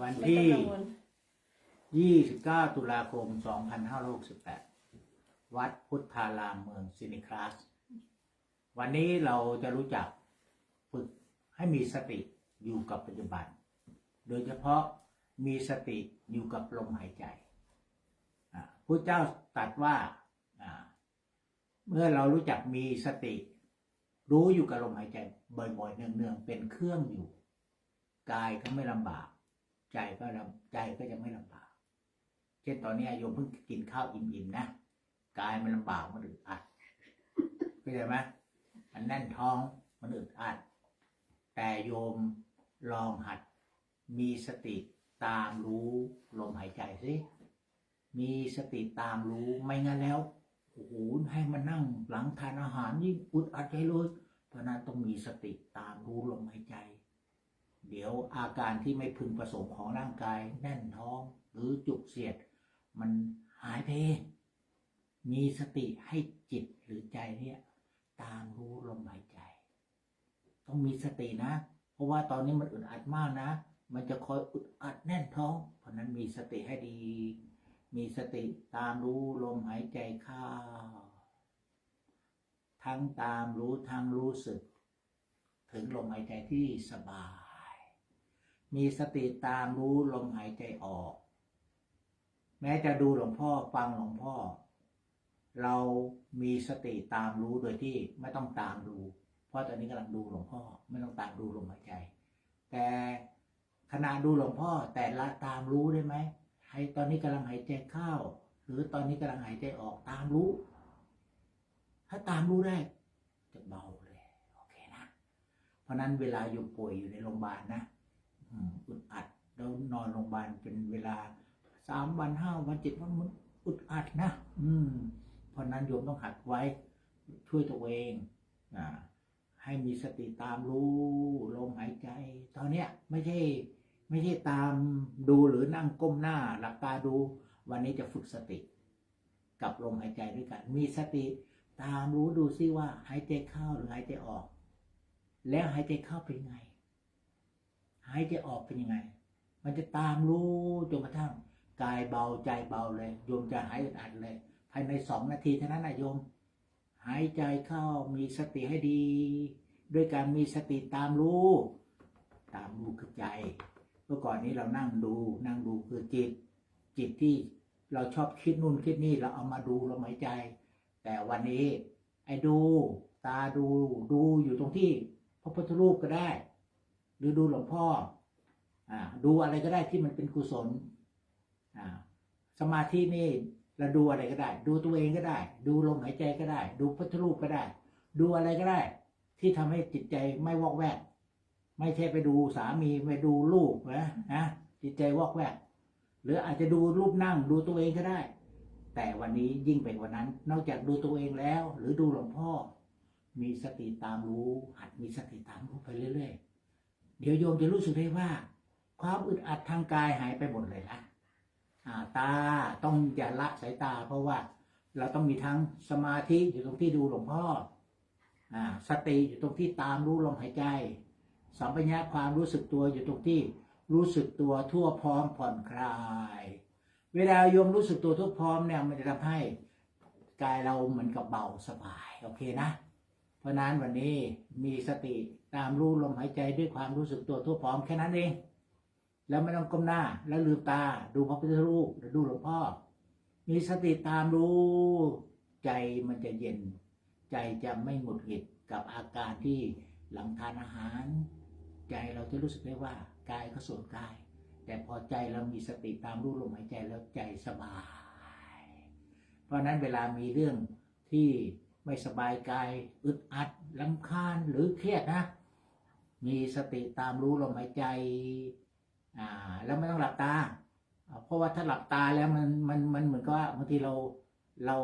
วันไม่ที่ต้องกังวล29 ตุลาคม 2568 วัดพุทธารามเมืองซินิคลาส วันนี้เราจะรู้จักฝึกให้มีสติอยู่กับปัจจุบัน โดยเฉพาะมีสติอยู่กับลมหายใจพระเจ้าตรัสว่าอ่าเมื่อเรารู้จักมีสติ รู้อยู่กับลมหายใจบ่อยๆเนืองๆเป็นเครื่องอยู่ กายก็ไม่ลำบาก ใจก็ลำใจก็จะไม่ลำบาก เช่นตอนนี้โยมเพิ่งกินข้าวอิ่มๆนะกายมันลำบากมันอึดอัดเข้าใจไหมมันแน่นท้องมันอึดอัด แต่โยมลองหัด มีสติตามรู้ลมหายใจสิมีสติตามรู้ไม่งั้นแล้วโอ้โหให้มันนั่งหลังทานอาหารยิ่งอึดอัดใจเลยเพราะนั้นต้องมีสติตามรู้ลมหายใจ เดี๋ยวอาการที่ไม่พึงประสงค์ของร่างกาย แน่นท้องหรือจุกเสียด มันหายไปมีสติให้จิตหรือใจเนี่ยตามรู้ลมหายใจ ต้องมีสตินะ เพราะว่าตอนนี้มันอึดอัดมากนะ มันจะคอยอึดอัดแน่นท้อง เพราะนั้นมีสติให้ดี มีสติตามรู้ลมหายใจเข้าทั้งตามรู้ทั้งรู้สึก ถึงลมหายใจที่สบาย มีสติตามรู้ลมหายใจออก แม้จะดูหลวงพ่อฟังหลวงพ่อ เรามีสติตามรู้โดยที่ไม่ต้องตามดู เพราะตอนนี้กำลังดูหลวงพ่อ ไม่ต้องตามดูลมหายใจ แต่ขณะดูหลวงพ่อแต่ละตามรู้ได้ไหมให้ตอนนี้กำลังหายใจเข้า หรือตอนนี้กำลังหายใจออกตามรู้ ถ้าตามรู้ได้จะเบาเลยโอเคนะ เพราะนั้นเวลาอยู่ป่วยอยู่ในโรงพยาบาลนะ อืมอึดอัดแล้วนอนโรงพยาบาลเป็นเวลาสามวันห้าวันเจ็ดวันมันอึดอัดนะ อืม เพราะนั้นโยมต้องหัดไว้ช่วยตัวเองอ่าให้มีสติตามรู้ลมหายใจ ตอนเนี้ยไม่ใช่ไม่ใช่ตามดูหรือนั่งก้มหน้าหลับตาดู วันนี้จะฝึกสติ กับลมหายใจด้วยกัน มีสติตามรู้ดูซิว่าหายใจเข้าหรือหายใจออก แล้วหายใจเข้าเป็นไง หายใจออกเป็นยังไง มันจะตามรู้จนกระทั่งกายเบาใจเบาเลยโยมจะหายอึดอัดเลย ภายในสองนาทีเท่านั้นนะโยม หายใจเข้ามีสติให้ดี ด้วยการมีสติตามรู้ ตามรู้คือใจเมื่อก่อนนี้เรานั่งดูนั่งดูคือจิต จิตที่เราชอบคิดนู่นคิดนี่เราเอามาดูลมหายใจ แต่วันนี้ไอ้ดูตาดูดูอยู่ตรงที่พระพุทธรูปก็ได้ หรือดูหลวงพ่ออ่าดูอะไรก็ได้ที่มันเป็นกุศลอ่าสมาธินี่เราดูอะไรก็ได้ ดูตัวเองก็ได้ ดูลมหายใจก็ได้ ดูพุทรูปก็ได้ ดูอะไรก็ได้ ที่ทำให้จิตใจไม่วอกแวก ไม่ใช่ไปดูสามีไปดูลูกนะนะจิตใจวอกแวก หรืออาจจะดูรูปนั่งดูตัวเองก็ได้ แต่วันนี้ยิ่งไปกว่านั้น นอกจากดูตัวเองแล้ว หรือดูหลวงพ่อ มีสติตามรู้ หัดมีสติตามรู้ไปเรื่อย ๆ เดี๋ยวโยมจะรู้สึกได้ว่า ความอึดอัดทางกายหายไปหมดเลยนะาตาต้องอย่าละสายตา เพราะว่าเราต้องมีทั้งสมาธิอยู่ตรงที่ดูหลวงพ่ออสติอยู่ตรงที่ตามรู้ลมหายใจสัมปญญะความรู้สึกตัวอยู่ตรงที่รู้สึกตัวทั่วพร้อมผ่อนคลาย เวลาโยมรู้สึกตัวทั่วพร้อมเนี่ยมันจะทำให้กายเราเหมือนกับเบาสบาย โอเคนะ เพราะนั้นวันนี้มีสติตามรู้ลมหายใจด้วยความรู้สึกตัวทั่วพร้อมแค่นั้นเอง แล้วไม่ต้องก้มหน้าแล้วลืมตาดูพระพุทธรูปหรือดูหลวงพ่อ มีสติตามรู้ ใจมันจะเย็น ใจจะไม่หงุดหงิดกับอาการที่หลังทานอาหาร ใจเราจะรู้สึกได้ว่ากายก็ส่วนกาย แต่พอใจเรามีสติตามรู้ลมหายใจแล้วใจสบาย เพราะฉะนั้นเวลามีเรื่องที่ ไม่สบายกายอึดอัดลำคาญหรือเครียดนะ มีสติตามรู้ลมหายใจอ่าแล้วไม่ต้องหลับตา เพราะว่าถ้าหลับตาแล้วมันมันมันเหมือนกับว่าบางทีเราเรา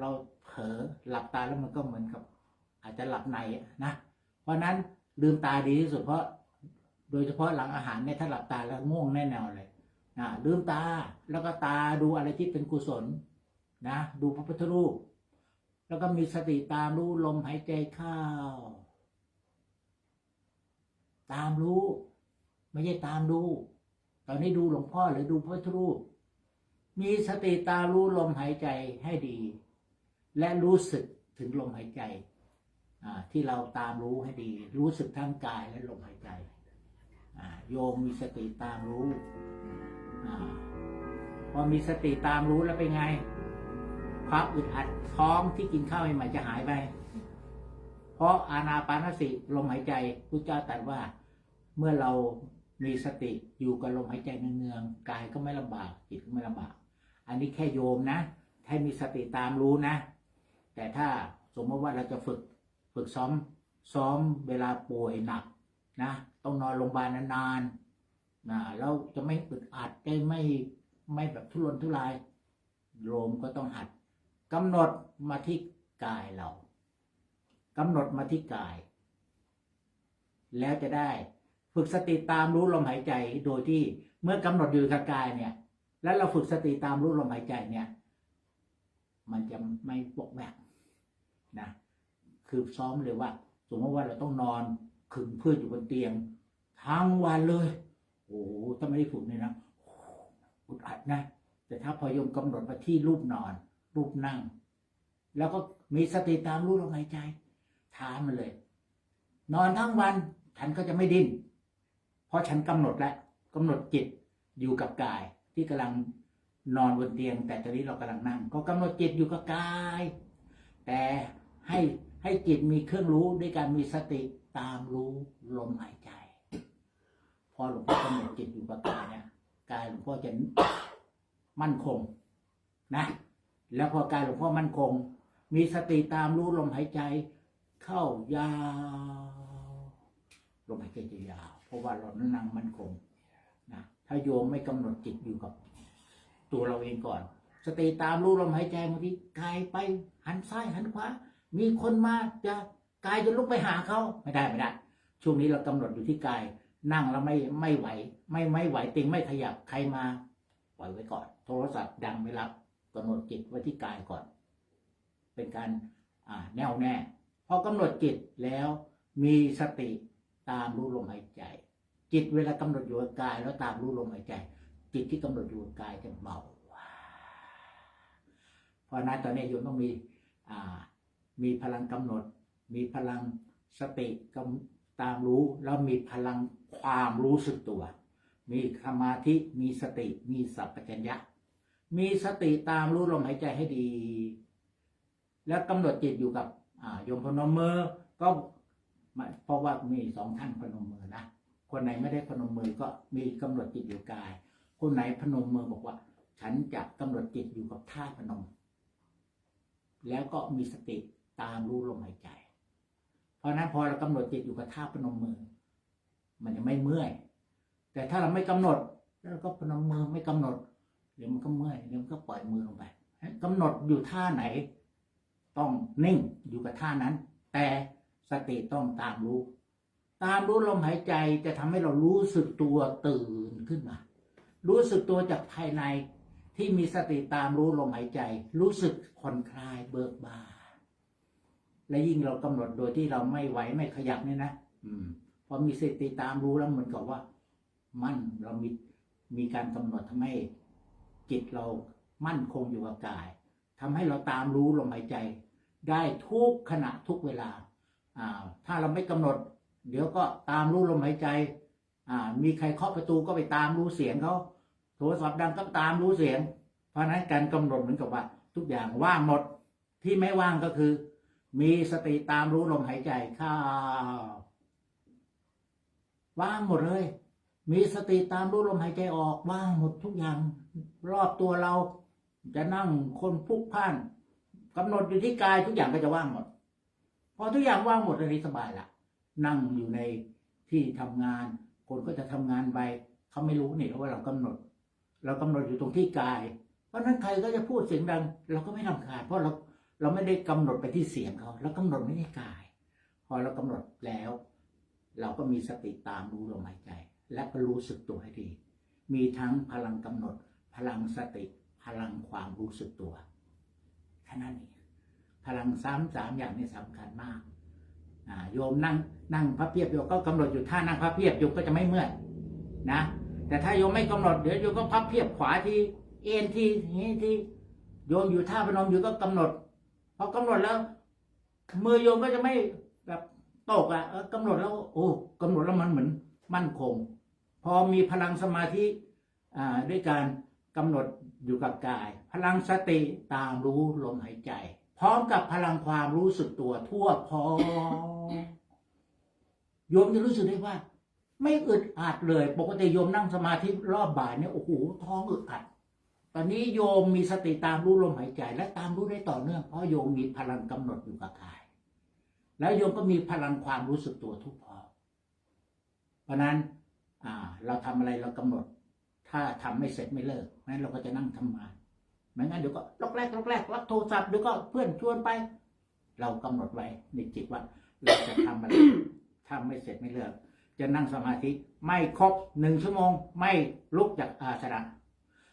เราเผลอหลับตาแล้วมันก็เหมือนกับ อาจจะหลับในนะ เพราะฉะนั้นลืมตาดีที่สุดเพราะ โดยเฉพาะหลังอาหารเนี่ยถ้าหลับตาแล้วง่วงแน่นอนเลยนะลืมตาแล้วก็ตาดูอะไรที่เป็นกุศลนะ ดูพระพุทธรูป แล้วก็มีสติตามรู้ลมหายใจเข้า ตามรู้ ไม่ใช่ตามดู ตอนนี้ดูหลวงพ่อหรือดูพระพุทธรูป มีสติตามรู้ลมหายใจให้ดี และรู้สึกถึงลมหายใจที่เราตามรู้ให้ดี รู้สึกทั้งกายและลมหายใจโยมมีสติตามรู้อพอมีสติตามรู้แล้วเป็นไง ความอึดอัดท้องที่กินข้าวใหม่จะหายไป เพราะอานาปานสติลมหายใจพุทธเจ้าตรัสว่า เมื่อเรามีสติอยู่กับลมหายใจเนืองๆกายก็ไม่ลำบากจิตก็ไม่ลำบาก อันนี้แค่โยมนะให้มีสติตามรู้นะ แต่ถ้าสมมติว่าเราจะฝึกฝึกซ้อมซ้อมเวลาป่วยหนักนะต้องนอนโรงพยาบาลนานๆนะแล้วจะไม่อึดอัดได้ไม่ไม่แบบทุรนทุรายโยมก็ต้องหัด กำหนดมาที่กายเรากำหนดมาที่กาย แล้วจะได้ฝึกสติตามรู้ลมหายใจโดยที่เมื่อกำหนดอยู่กับกายเนี่ย แล้วเราฝึกสติตามรู้ลมหายใจเนี่ย มันจะไม่ปกแบกนะคือซ้อมเลยว่าสมมติว่าเราต้องนอนขึงเพื่ออยู่บนเตียงทั้งวันเลย โอ้ถ้าไม่ได้ฝึกเนี่ยนะอุดอัดนะ แต่ถ้าพอยมกำหนดมาที่รูปนอน รูปนั่ง แล้วก็มีสติตามรู้ลมหายใจถามมันเลย นอนทั้งวันฉันก็จะไม่ดิ้นเพราะฉันกำหนดแล้วกำหนดจิตอยู่กับกาย ที่กำลังนอนบนเตียง แต่ตอนนี้เรากำลังนั่ง ก็กำหนดจิตอยู่กับกาย แต่ให้ให้จิตมีเครื่องรู้ด้วยการมีสติตามรู้ลมหายใจ พอหลวงพ่อกำหนดจิตอยู่กับกายเนี่ยกายหลวงพ่อจะมั่นคงนะ แล้วพอกายหลวงพ่อมั่นคง มีสติตามรู้ลมหายใจ เข้ายาวลมหายใจจะยาว เพราะว่าเรานั่งมั่นคงนะถ้าโยมไม่กำหนดจิตอยู่กับ ตัวเราเองก่อน สติตามรู้ลมหายใจบางทีกายไปหันซ้ายหันขวามีคนมาจะกายจะลุกไปหาเขาไม่ได้ไม่ได้ ช่วงนี้เรากำหนดอยู่ที่กายนั่งแล้วไม่ไม่ไหว ไม่ไม่ไหวติงไม่ขยับใครมาปล่อยไว้ก่อน โทรศัพท์ดังไม่รับ กำหนดจิตไว้ที่กายก่อน เป็นการแน่วแน่พอกำหนดจิตแล้วมีสติตามรู้ลมหายใจ จิตเวลากำหนดอยู่กับกายแล้วตามรู้ลมหายใจ จิตที่กำหนดอยู่กับกายจะเบาเพราะนั้นตอนนี้โยมต้องมีมีพลังกำหนด มีพลังสติกำตามรู้แล้วมีพลังความรู้สึกตัว มีสมาธิมีสติมีสัพพัญญะ มีสติตามรู้ลมหายใจให้ดี แล้วกำหนดจิตอยู่กับโยมพนมมือก็เพราะว่ามีสองท่านพนมมือนะคนไหนไม่ได้พนมมือก็มีกำหนดจิตอยู่กาย คนไหนพนมมือบอกว่า ฉันจะกำหนดจิตอยู่กับท่าพนม แล้วก็มีสติตามรู้ลมหายใจ เพราะนั้นพอเรากำหนดจิตอยู่กับท่าพนมมือ มันจะไม่เมื่อย แต่ถ้าเราไม่กำหนดแล้วเราก็พนมมือไม่กำหนด เดี๋ยวมันก็เมื่อยเดี๋ยวมันก็ปล่อยมือลงไปกำหนดอยู่ท่าไหน ต้องนิ่งอยู่กับท่านั้น แต่สติต้องตามรู้ ตามรู้ลมหายใจจะทำให้เรารู้สึกตัวตื่นขึ้นมา รู้สึกตัวจากภายในที่มีสติตามรู้ลมหายใจ รู้สึกผ่อนคลายเบิกบานและยิ่งเรากำหนดโดยที่เราไม่ไหวไม่ขยับเนี่ยนะอืมพอมีสติตามรู้แล้วเหมือนกับว่า มั่นเรามีมีการกำหนดทำให้ จิตเรามั่นคงอยู่กับกายทำให้เราตามรู้ลมหายใจ ได้ทุกขณะทุกเวลาอ่าถ้าเราไม่กำหนด เดี๋ยวก็ตามรู้ลมหายใจอ่ามีใครเคาะประตูก็ไปตามรู้เสียงเขาโทรศัพท์ดังก็ตามรู้เสียง เพราะฉะนั้นการกำหนดเหมือนกับว่า ทุกอย่างว่างหมดที่ไม่ว่างก็คือ มีสติตามรู้ลมหายใจเข้าว่างหมดเลย มีสติตามรู้ลมหายใจออกว่างหมดทุกอย่าง รอบตัวเราจะนั่งคนพุกพ่านกำหนดอยู่ที่กายทุกอย่างก็จะว่างหมด พอทุกอย่างว่างหมดอันนี้สบายละนั่งอยู่ในที่ทำงาน คนก็จะทำงานไปเขาไม่รู้นี่ว่าเรากำหนด เรากำหนดอยู่ตรงที่กาย เพราะนั้นใครก็จะพูดเสียงดัง เราก็ไม่รำคาญเพราะเราเราไม่ได้กำหนดไปที่เสียงเขาเรากำหนดไม่ที่กาย พอเรากำหนดแล้ว เราก็มีสติตามรู้ลมหายใจ และก็รู้สึกตัวให้ดี มีทั้งพลังกำหนด พลังสติ พลังความรู้สึกตัวแค่นั้นเองพลังซ้ำสามอย่างนี้สำคัญมากโยมนั่งนั่งพระเพียบโยมก็กำหนดอยู่ท่านั่งพระเพียบโยมก็จะไม่เมื่อยนะ แต่ถ้าโยมไม่กำหนดเดี๋ยวโยมก็พับเพียบขวาทีเอ็นทีนี้ทีโยมอยู่ท่าพนมอยู่ก็กำหนดพอกำหนดแล้ว มือโยมก็จะไม่แบบตกอะเออกำหนดแล้ว โอ้กำหนดแล้วมันเหมือนมั่นคง พอมีพลังสมาธิอ่าด้วยการกำหนดอยู่กับกาย พลังสติตามรู้ลมหายใจ พร้อมกับพลังความรู้สึกตัวทั่วพร้อมโยมจะรู้สึกได้ว่า ไม่อึดอัดเลย ปกติโยมนั่งสมาธิรอบบ่ายเนี่ยโอ้โหท้องอึดอัด ตอนนี้โยมมีสติตามรู้ลมหายใจ และตามรู้ได้ต่อเนื่องเพราะโยมมีพลังกำหนดอยู่กับกาย แล้วโยมก็มีพลังความรู้สึกตัวทุกพร้อเพราะนั้น เราทำอะไรเรากำหนด ถ้าทำไม่เสร็จไม่เลิกนั้นเราก็จะนั่งทำงานไม่งั้นเดี๋ยวก็ล็อกแรกล็อกแรกรับโทรศัพท์เดี๋ยวก็เพื่อนชวนไป เรากำหนดไว้ในจิตว่า เราจะทำอะไรทำไม่เสร็จไม่เลิก จะนั่งสมาธิไม่ครบหนึ่งชั่วโมง ไม่ลุกจากอาสนะ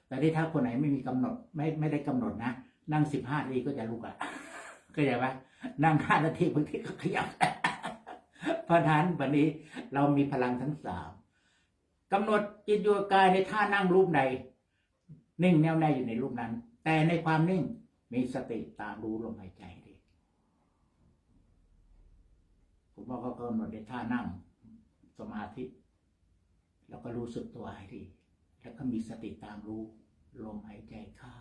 แต่ที่ถ้าคนไหนไม่มีกำหนดไม่ไม่ได้กำหนดนะนั่งสิบห้านาทีก็จะลุกอะเข้าใจไหมนั่งห้านาทีบางทีก็ขยับเพราะนั้นวันนี้เรามีพลังทั้งสาม กำหนดจิตโยกายในท่านั่งรูปใด นิ่งแน่วแน่อยู่ในรูปนั้น แต่ในความนิ่งมีสติตามรู้ลมหายใจดีผมว่าเขากำหนดในท่านั่งสมาธิ แล้วก็รู้สึกตัวให้ดี แล้วก็มีสติตามรู้ลมหายใจเข้า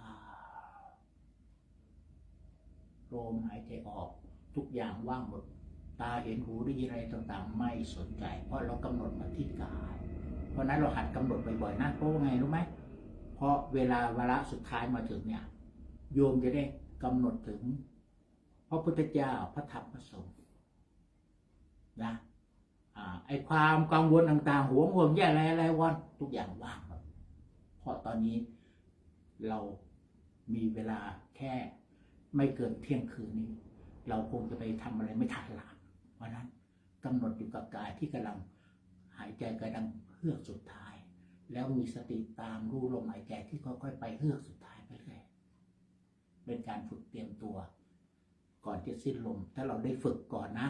ลมหายใจออกทุกอย่างว่างหมด ตาเห็นหูได้ยินอะไรต่างๆ ไม่สนใจ เพราะเรากำหนดมาที่กาย เพราะนั้นเราหัดกำหนดบ่อยๆนะเพราะว่าไงรู้ไหมเพราะเวลาวาระสุดท้ายมาถึงเนี่ย โยมจะได้กำหนดถึง พระพุทธเจ้าพระธรรมพระสงฆ์นะอไอความกังวลต่างๆ หัวงห่วงแย่อะไรอะไรวันทุกอย่างว่างหมดเพราะตอนนี้เรามีเวลาแค่ไม่เกินเที่ยงคืนนี้ เราคงจะไปทำอะไรไม่ทันละเพราะนั้นกำหนดอยู่กับกายที่กำลังหายใจกำลัง เฮือกสุดท้าย แล้วมีสติตามรู้ลมหายใจที่ค่อยๆไปเฮือกสุดท้ายไปเรื่อยเป็นการฝึกเตรียมตัว ก่อนจะสิ้นลม ถ้าเราได้ฝึกก่อนนะ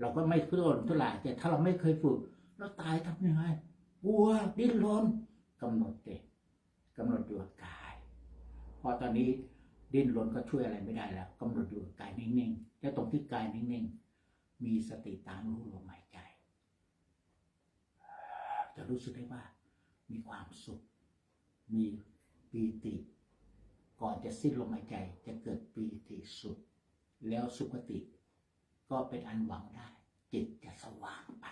เราก็ไม่ทุรนทุรายแต่ถ้าเราไม่เคยฝึกเราตายทำยังไงกลัวดิ้นรนกำหนดเด็กกำหนดอยู่กับกาย พอตอนนี้ดิ้นรนก็ช่วยอะไรไม่ได้แล้วกำหนดอยู่กับกายนิ่งๆ แล้วตรงที่กายนิ่งๆ มีสติตามรู้ลมหายใจะรู้สึกได้ว่า มีความสุข มีปีติ ก่อนจะสิ้นลมหายใจจะเกิดปีติสุข แล้วสุขติ ก็เป็นอันหวังได้ จิตจะสว่างไป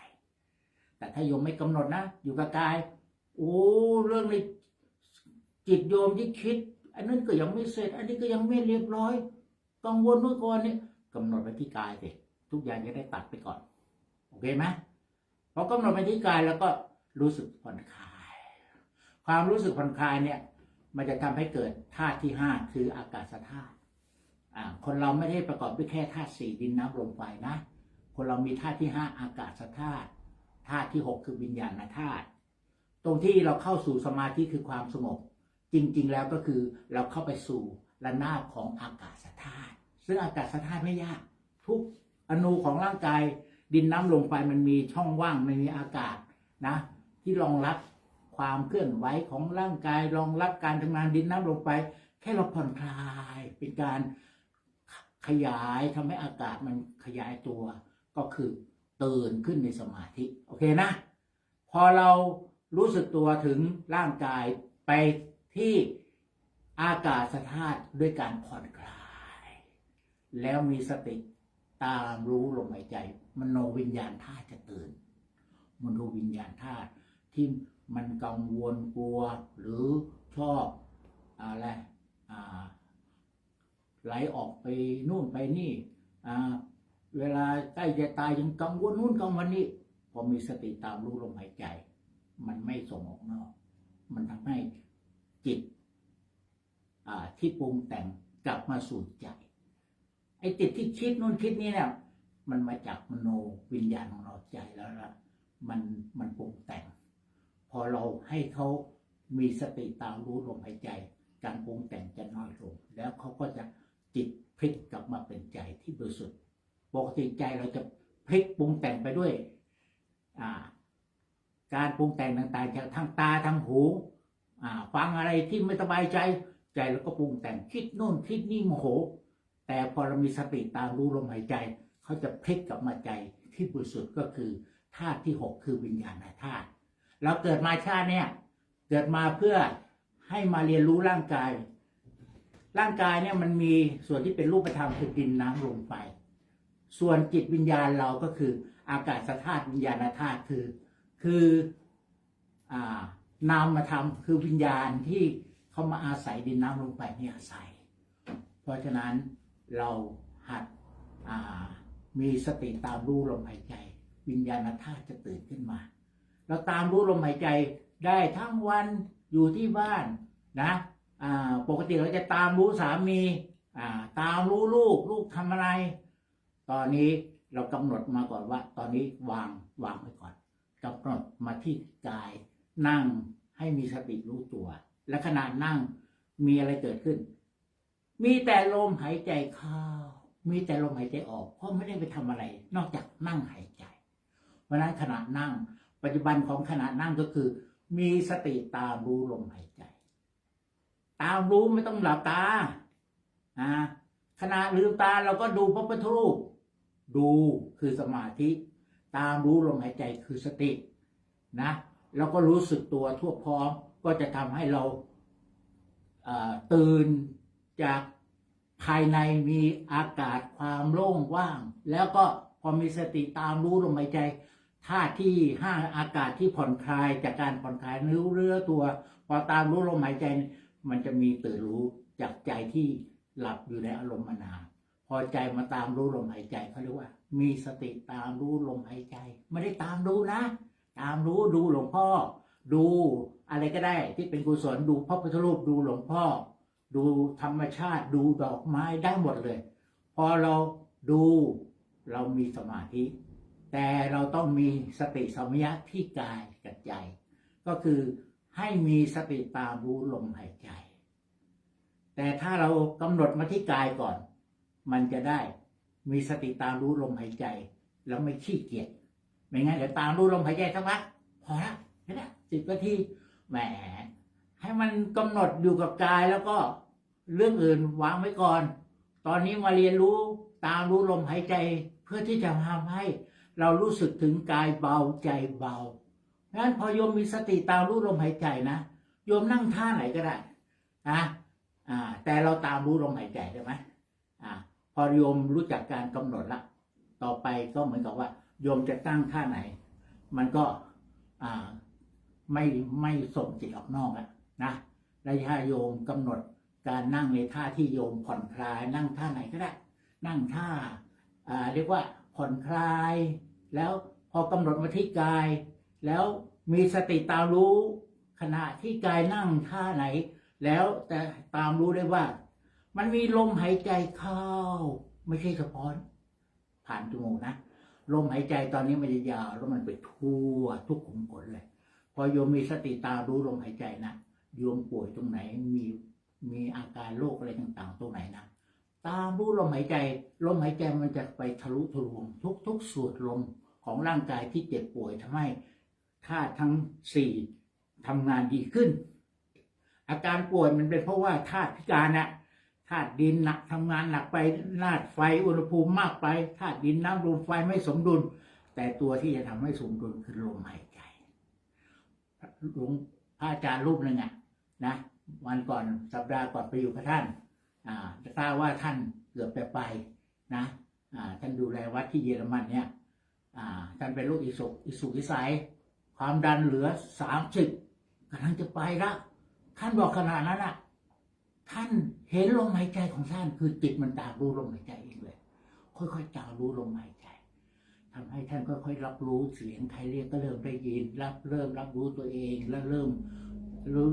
แต่ถ้าโยมไม่กำหนดนะ อยู่กับกาย โอ้เรื่องนี้จิตโยมที่คิด อันนั้นก็ยังไม่เสร็จ อันนี้ก็ยังไม่เรียบร้อยกังวลเมื่อก่อนเนี่ยกำหนดไปที่กายสิทุกอย่างจะได้ตัดไปก่อน โอเคไหมพอกำหนดไปที่กายแล้วก็ รู้สึกผ่อนคลาย ความรู้สึกผ่อนคลายเนี่ย มันจะทำให้เกิดธาตุที่ห้าคืออากาศธาตุคนเราไม่ได้ประกอบด้วยแค่ธาตุสี่ดินน้ำลมไฟนะ คนเรามีธาตุที่ห้าอากาศธาตุธาตุที่หกคือวิญญาณธาตุตรงที่เราเข้าสู่สมาธิคือความสงบ จริง ๆ แล้วก็คือเราเข้าไปสู่ระนาบของอากาศธาตุซึ่งอากาศธาตุไม่ยาก ทุกอนูของร่างกายดินน้ำลมไฟมันมีช่องว่างมันมีอากาศนะ ที่รองรับความเคลื่อนไหวของร่างกายรองรับการทำงานดินน้ำลมไฟแค่เราผ่อนคลายเป็นการขยายทำให้อากาศมันขยายตัว ก็คือตื่นขึ้นในสมาธิโอเคนะ พอเรารู้สึกตัวถึงร่างกายไปที่อากาศธาตุด้วยการผ่อนคลาย แล้วมีสติตามรู้ลมหายใจ มโนวิญญาณธาตุจะตื่น มโนวิญญาณธาตุ ที่มันกังวลกลัวหรือชอบอะไรไหลออกไปนู่นไปนี่เวลาใกล้จะตายยังกังวลนู่นกังวลนี่พอมีสติตามรู้ลมหายใจ มันไม่ส่งออกนอก มันทำให้จิตที่ปรุงแต่งกลับมาสู่ใจ ไอ้จิตที่คิดนู่นคิดนี่เนี่ยมันมาจากมโนวิญญาณของเราใจแล้วละมันมันปรุงแต่ง พอเราให้เขามีสติตามรู้ลมหายใจ การปรุงแต่งจะน้อยลง แล้วเขาก็จะจิตพลิกกลับมาเป็นใจที่บริสุทธิ์ปกติใจเราจะพลิกปรุงแต่งไปด้วยการปรุงแต่งต่างๆจากทางตาทางหูฟังอะไรที่ไม่สบายใจ ใจแล้วก็ปรุงแต่งคิดโน่นคิดนี่โมโห แต่พอเรามีสติตามรู้ลมหายใจ เขาจะพลิกกลับมาใจที่บริสุทธิ์ก็คือธาตุที่หกคือวิญญาณธาตุ เราเกิดมาชาติเนี่ย เกิดมาเพื่อให้มาเรียนรู้ร่างกาย ร่างกายเนี่ยมันมีส่วนที่เป็นรูปธรรมคือดินน้ำลมไฟส่วนจิตวิญญาณเราก็คืออากาศธาตุวิญญาณธาตุคือ คืออนามธรรมคือวิญญาณที่เขามาอาศัยดินน้ำลมไฟนี่อาศัย เพราะฉะนั้นเราหัดมีสติตามรู้ลมหายใจ วิญญาณธาตุจะตื่นขึ้นมา เราตามรู้ลมหายใจได้ทั้งวันอยู่ที่บ้านนะปกติเราจะตามรู้สามีตามรู้ลูกลูกทำอะไร ตอนนี้เรากำหนดมาก่อนว่า ตอนนี้วางวางไว้ก่อนกำหนดมาที่กาย นั่งให้มีสติรู้ตัว และขณะนั่งมีอะไรเกิดขึ้น มีแต่ลมหายใจเข้ามีแต่ลมหายใจออก เพราะไม่ได้ไปทำอะไร นอกจากนั่งหายใจ เพราะฉะนั้นขณะนั่ง ปัจจุบันของขณะนั่งก็คือ มีสติตามรู้ลมหายใจ ตามรู้ไม่ต้องหลับตาอ่าขณะลืมตาเราก็ดูพระพุทธรูป ดูคือสมาธิ ตามรู้ลมหายใจคือสตินะแล้วก็รู้สึกตัวทั่วพร้อมก็จะทำให้เราตื่นจากภายในมีอากาศความโล่งว่าง แล้วก็พอมีสติตามรู้ลมหายใจ ท่าที่ห้าอากาศที่ผ่อนคลายจากการผ่อนคลายนิ้วเรือตัว พอตามรู้ลมหายใจ มันจะมีตื่นรู้จากใจที่หลับอยู่ในอารมณ์มานานพอใจมาตามรู้ลมหายใจเขาเรียกว่า มีสติตามรู้ลมหายใจ ไม่ได้ตามรู้นะ ตามรู้ดูหลวงพ่อ ดูอะไรก็ได้ที่เป็นกุศลดูพระพุทธรูปดูหลวงพ่อ ดูธรรมชาติดูดอกไม้ได้หมดเลย พอเราดูเรามีสมาธิ แต่เราต้องมีสติสมยะที่กายกับใจ ก็คือให้มีสติตามรู้ลมหายใจ แต่ถ้าเรากำหนดมาที่กายก่อน มันจะได้มีสติตามรู้ลมหายใจ แล้วไม่ขี้เกียจไม่งั้นเดี๋ยวตามรู้ลมหายใจสักพักพอละแค่นั้นสิบนาทีแหมให้มันกำหนดอยู่กับกายแล้วก็เรื่องอื่นวางไว้ก่อน ตอนนี้มาเรียนรู้ตามรู้ลมหายใจ เพื่อที่จะทำให้ เรารู้สึกถึงกายเบาใจเบางั้นพอโยมมีสติตามรู้ลมหายใจนะโยมนั่งท่าไหนก็ได้นะอ่า แต่เราตามรู้ลมหายใจได้ไหมอ่า พอโยมรู้จักการกำหนดละ ต่อไปก็เหมือนกับว่า โยมจะตั้งท่าไหน มันก็อ่าไม่ไม่ส่งจิตออกนอกอะนะระยะโยมกำหนดการนั่งในท่าที่โยมผ่อนคลาย นั่งท่าไหนก็ได้ นั่งท่าอ่าเรียกว่าผ่อนคลาย แล้วพอกำหนดมาที่กาย แล้วมีสติตามรู้ ขณะที่กายนั่งท่าไหน แล้วแต่ตามรู้ได้ว่า มันมีลมหายใจเข้า ไม่ใช่เฉพาะผ่านจมูกนะลมหายใจตอนนี้มันจะยาวแล้วมันไปทั่วทุกขุมขนเลย พอโยมมีสติตามรู้ลมหายใจนะโยมป่วยตรงไหนมีมีอาการโรคอะไรต่างๆ ตรงไหนนะ ตามรู้ลมหายใจ ลมหายใจมันจะไปทะลุทะลวง ทุกทุกส่วนลมของร่างกายที่เจ็บป่วยทำให้ธาตุทั้งสี่ทำงานดีขึ้น อาการป่วยมันเป็นเพราะว่าธาตุพิการนะธาตุดินหนักทำงานหนักไปธาตุไฟอุณหภูมิมากไปธาตุดินน้ำลมไฟไม่สมดุล แต่ตัวที่จะทำให้สมดุลคือลมหายใจหลวงพระอาจารย์รูปหนึ่งอะนะวันก่อนสัปดาห์ก่อนไปอยู่กับท่าน ทราบว่าท่านเกือบจะไปนะอ่าท่านดูแลวัดที่เยอรมันเนี่ยอ่าท่านเป็นโรคอิสุกอิสุกอิสัยความดันเหลือสามสิบกำลังจะไปละท่านบอกขนาดนั้นอะท่านเห็นลมหายใจของท่านคือจิตมันตามรู้ลมหายใจเองเลย ค่อยๆตามรู้ลมหายใจทำให้ท่านค่อยๆรับรู้เสียงใครเรียกก็เริ่มได้ยินรับเริ่มรับรู้ตัวเองแล้วเริ่มรู้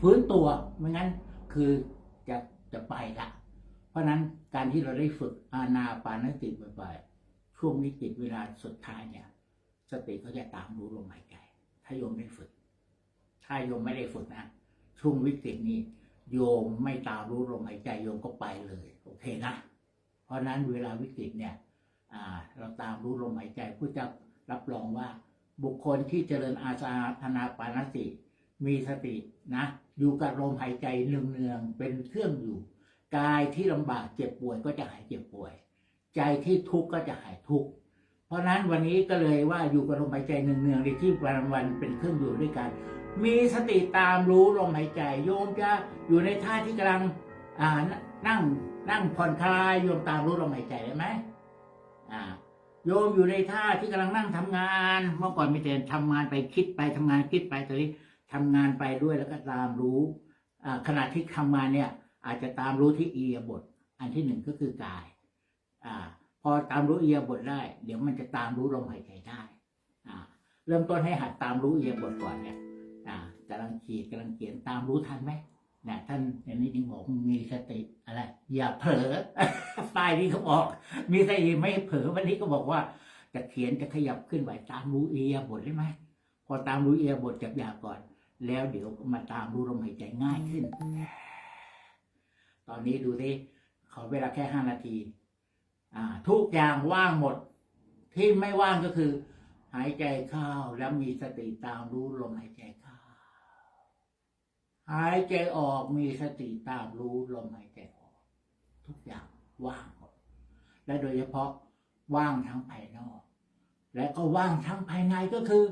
ฟื้นตัวไม่งั้นคือจะ จะไปละ เพราะนั้นการที่เราได้ฝึกอานาปานสติบ่อยๆช่วงวิกฤตเวลาสุดท้ายเนี่ย สติเขาจะตามรู้ลมหายใจ ถ้าโยมได้ฝึก ถ้าโยมไม่ได้ฝึกนะช่วงวิกฤตนี้โยมไม่ตามรู้ลมหายใจโยมก็ไปเลยโอเคนะ เพราะนั้นเวลาวิกฤตเนี่ยเราตามรู้ลมหายใจผู้จะรับรองว่าบุคคลที่เจริญอาสาธนาปานสติ มีสตินะ อยู่กับลมหายใจเนืองๆเป็นเครื่องอยู่ กายที่ลำบากเจ็บป่วยก็จะหายเจ็บป่วย ใจที่ทุกข์ก็จะหายทุกข์เพราะฉะนั้นวันนี้ก็เลยว่าอยู่กับลมหายใจเนืองๆในที่วันวันเป็นเครื่องอยู่ด้วยกัน มีสติตามรู้ลมหายใจ โยมจะอยู่ในท่าที่กำลังอ่านั่งนั่งผ่อนคลายโยมตามรู้ลมหายใจได้ไหมอ่าโยมอยู่ในท่าที่กำลังนั่งทำงาน เมื่อก่อนมีแต่ทำงานไปคิดไปทำงานคิดไปตอนนี้ ทำงานไปด้วยแล้วก็ตามรู้อ่าขณะที่ทำงานเนี่ยอาจจะตามรู้ที่เอียบท อันที่หนึ่งก็คือกายอ่าพอตามรู้เอียบทได้ เดี๋ยวมันจะตามรู้ลมหายใจได้เริ่มต้นให้หัดตามรู้เอียบทก่อนเนี่ยกำลังขีดกำลังเขียนตามรู้ทันไหมนี่ท่านอย่างนี้จึงบอกมีสติอะไร อย่าเผลอป้ายนี้เขาบอก มีสติไม่เผลอวันนี้ก็บอกว่าจะเขียนจะขยับขึ้นไหวตามรู้เอียบทได้ไหมพอตามรู้เอียบทจับยาก่อน แล้วเดี๋ยวมาตามรู้ลมหายใจง่ายขึ้น ตอนนี้ดูสิขอเวลาแค่ห้านาที อ่า ทุกอย่างว่างหมด ที่ไม่ว่างก็คือ หายใจเข้าแล้วมีสติตามรู้ลมหายใจเข้า หายใจออกมีสติตามรู้ลมหายใจออก ทุกอย่างว่างหมด และโดยเฉพาะว่างทั้งภายนอก และก็ว่างทั้งภายในก็คือ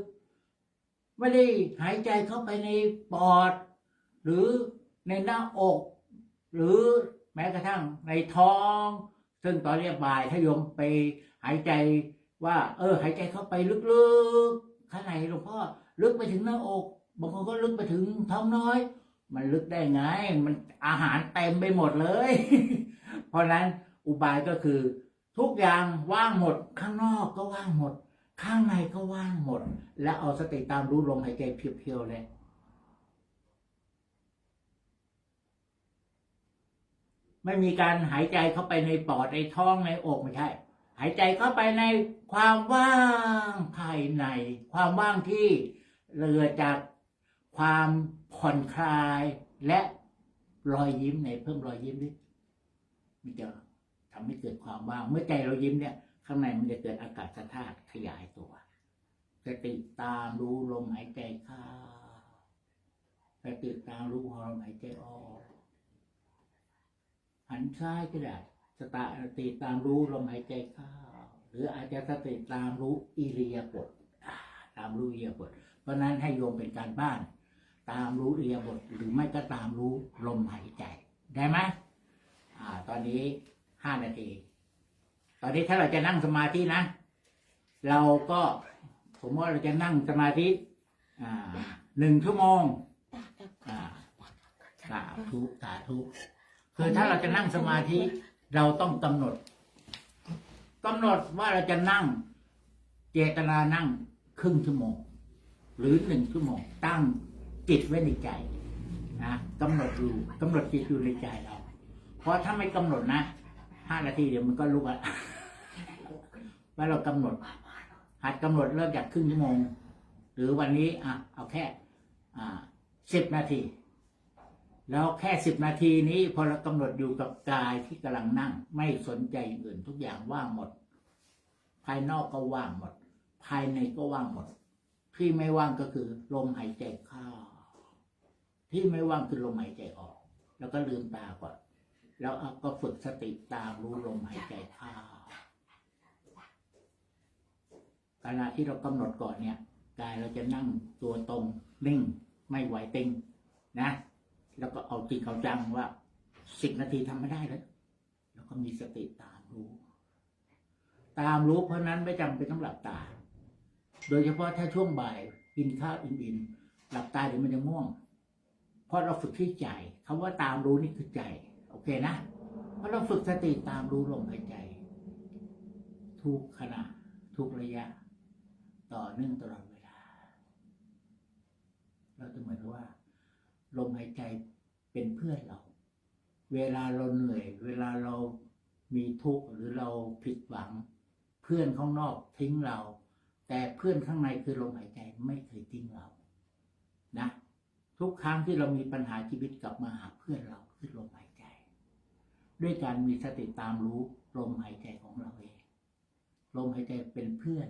ไม่ได้หายใจเข้าไปในปอด หรือในหน้าอก หรือแม้กระทั่งในท้อง ซึ่งตอนเรียบ่ายถ้าโยมไปหายใจว่า เออ หายใจเข้าไปลึกๆข้างในหลวงพ่อลึกไปถึงหน้าอกบางคนก็ลึกไปถึงท้องน้อย มันลึกได้ไง มันอาหารเต็มไปหมดเลย เพราะนั้นอุบายก็คือ ทุกอย่างว่างหมดข้างนอกก็ว่างหมด ข้างในก็ว่างหมด แล้วเอาสติตามรู้ลมหายใจเพียวๆเลยไม่มีการหายใจเข้าไปในปอดในท้องในอกไม่ใช่ หายใจเข้าไปในความว่างภายใน ความว่างที่เรือจากความผ่อนคลายและรอยยิ้มในเพิ่มรอยยิ้มนิดมันจะทำให้เกิดความว่าง เมื่อใจเรายิ้มเนี่ย ข้างในมันจะเกิดอากาศธาตุขยายตัวสติตามรู้ลมหายใจเข้าสติตามรู้ลมหายใจออกหันซ้ายก็ได้สตาสติตามรู้ลมหายใจเข้าหรืออาจจะสติตามรู้อิริยาบถตามรู้อิริยาบถเพราะฉะนั้นให้โยมเป็นการบ้าน ตามรู้อิริยาบถหรือไม่ก็ตามรู้ลมหายใจได้ไหมอ่า ตอนนี้ห้านาที ตอนนี้ถ้าเราจะนั่งสมาธินะ เราก็ผมว่าเราจะนั่งสมาธิหนึ่งชั่วโมงสาธุสาธุคือถ้าเราจะนั่งสมาธิเราต้องกำหนดกำหนดว่าเราจะนั่ง เจตนานั่งครึ่งชั่วโมง หรือหนึ่งชั่วโมง ตั้งจิตไว้ในใจนะกำหนดอยู่กำหนดจิตอยู่ในใจเรา เพราะถ้าไม่กำหนดนะ ห้านาทีเดี๋ยวมันก็ลุกอะว่าเรากำหนดหัดกำหนดเริ่มจากครึ่งชั่วโมง หรือวันนี้อะเอาแค่อ่าสิบนาที แล้วแค่สิบนาทีนี้ พอเรากำหนดอยู่กับกายที่กำลังนั่ง ไม่สนใจอย่างอื่นทุกอย่างว่างหมด ภายนอกก็ว่างหมด ภายในก็ว่างหมด ที่ไม่ว่างก็คือลมหายใจเข้าที่ไม่ว่างคือลมหายใจออก แล้วก็ลืมตาก่อน แล้วก็ฝึกสติตามรู้ลมหายใจเข้าขณะที่เรากำหนดก่อนเนี่ยกายเราจะนั่งตัวตรงนิ่งไม่ไหวติงนะ แล้วก็เอาจริงเอาจังว่าสิบนาทีทำไม่ได้เลยแล้วก็มีสติตามรู้ ตามรู้เพราะนั้นไม่จำเป็นต้องหลับตา โดยเฉพาะถ้าช่วงบ่ายกินข้าวอิ่มๆหลับตาเดี๋ยวมันจะง่วงเพราะเราฝึกที่ใจคำว่าตามรู้นี่คือใจ เคนะเพราะเราฝึกสติตามรู้ลมหายใจ ทุกขณะ ทุกระยะ ต่อเนื่องตลอดเวลา เราจะเหมือนกับว่า ลมหายใจเป็นเพื่อนเรา เวลาเราเหนื่อย เวลาเรามีทุกข์หรือเราผิดหวัง เพื่อนข้างนอกทิ้งเรา แต่เพื่อนข้างในคือลมหายใจไม่เคยทิ้งเรา นะ ทุกครั้งที่เรามีปัญหาชีวิตกลับมาหาเพื่อนเราคือลมหาย ด้วยการมีสติตามรู้ลมหายใจของเราเอง ลมหายใจเป็นเพื่อน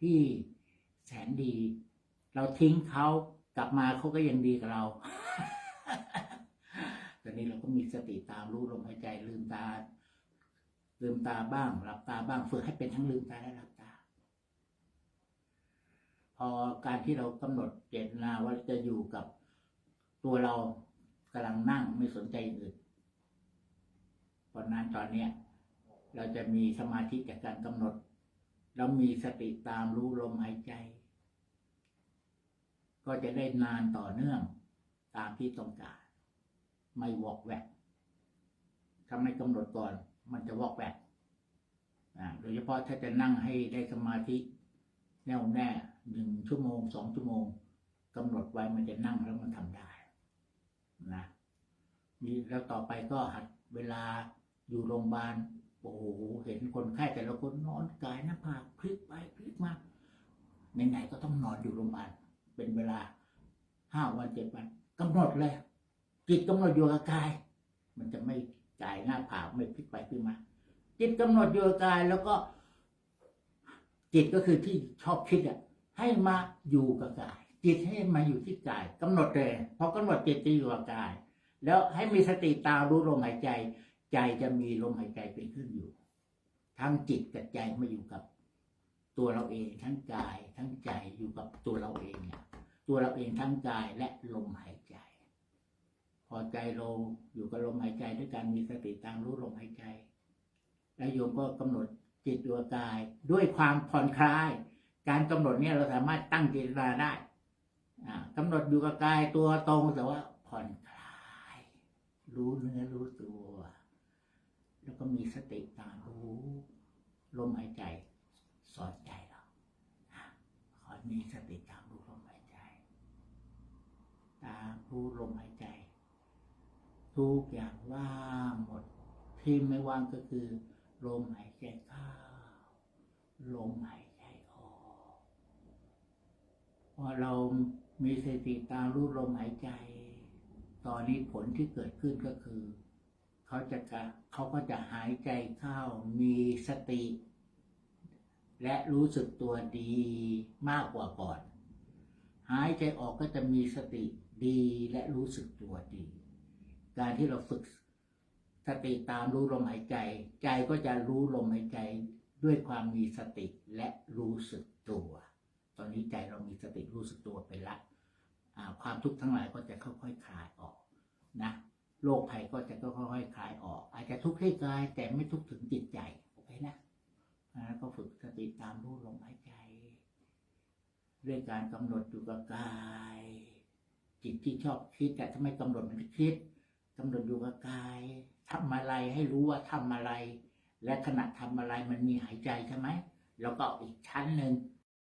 ที่แสนดี เราทิ้งเขากลับมาเขาก็ยังดีกับเราตอนนี้เราก็มีสติตามรู้ลมหายใจลืมตา ลืมตาบ้าง หลับตาบ้างฝึกให้เป็นทั้งลืมตาและหลับตา พอการที่เรากำหนดเจตนาว่าจะอยู่กับตัวเรากำลังนั่งไม่สนใจอื่น เพราะนั้นตอนเนี้ยเราจะมีสมาธิจากการกำหนดเรามีสติตามรู้ลมหายใจ ก็จะได้นานต่อเนื่องตามที่ต้องการ ไม่วอกแวกถ้าไม่กำหนดก่อน มันจะวอกแวกโดยเฉพาะถ้าจะนั่งให้ได้สมาธิแน่วแน่หนึ่งชั่วโมงสองชั่วโมงกำหนดไว้มันจะนั่งแล้วมันทำได้นะมีแล้วต่อไปก็หัดเวลา อยู่โรงพยาบาลโอ้โหเห็นคนไข้แต่ละคนนอนกายหน้าผากพลิกไปพลิกมาไหนๆก็ต้องนอนอยู่โรงพยาบาลเป็นเวลาห้าวันเจ็ดวันกำหนดเลยจิตกำหนดอยู่กับกาย มันจะไม่กายหน้าผากไม่พลิกไปพลิกมาจิตกำหนดอยู่กับกายแล้วก็จิตก็คือที่ชอบคิดอะให้มาอยู่กับกาย จิตให้มาอยู่ที่กายกำหนดเลยพอกำหนดจิตจะอยู่กับกาย แล้วให้มีสติตามรู้ลมหายใจ ใจจะมีลมหายใจเป็นขึ้นอยู่ ทั้งจิตกับใจมาอยู่กับ ตัวเราเองทั้งกายทั้งใจอยู่กับตัวเราเองเนี่ยตัวเราเองทั้งกายและลมหายใจ พอใจเราอยู่กับลมหายใจด้วยการมีสติตามรู้ลมหายใจ แล้วโยมก็กำหนดจิตดวกายด้วยความผ่อนคลาย การกำหนดเนี่ยเราสามารถตั้งเจตนาได้อ่ากำหนดอยู่กับกายตัวตรงแต่ว่าผ่อนคลาย รู้เนื้อรู้ตัว แล้วก็มีสติตามรู้ลมหายใจสอนใจเราขอมีสติตามรู้ลมหายใจ ตามรู้ลมหายใจ ทุกอย่างว่างหมด ที่ไม่ว่างก็คือลมหายใจเข้าลมหายใจออกพอเรามีสติตามรู้ลมหายใจ ตอนนี้ผลที่เกิดขึ้นก็คือ เขาจะกะเขาก็จะหายใจเข้ามีสติ และรู้สึกตัวดีมากกว่าก่อน หายใจออกก็จะมีสติดีและรู้สึกตัวดี การที่เราฝึกสติตามรู้ลมหายใจ ใจก็จะรู้ลมหายใจด้วยความมีสติและรู้สึกตัว ตอนนี้ใจเรามีสติรู้สึกตัวไปละความทุกข์ทั้งหลายก็จะค่อยๆคลายออกนะ โรคภัยก็จะค่อยๆคลายออก อาจจะทุกข์ที่กายแต่ไม่ทุกข์ถึงจิตใจโอเคนะนะก็ฝึกสติตามรู้ลมหายใจด้วยการกำหนดอยู่กับกาย จิตที่ชอบคิดแต่ถ้าไม่กำหนดมันจะคิดกำหนดอยู่กับกายทำอะไรให้รู้ว่าทำอะไร และขณะทำอะไรมันมีหายใจใช่ไหมแล้วก็อีกชั้นหนึ่ง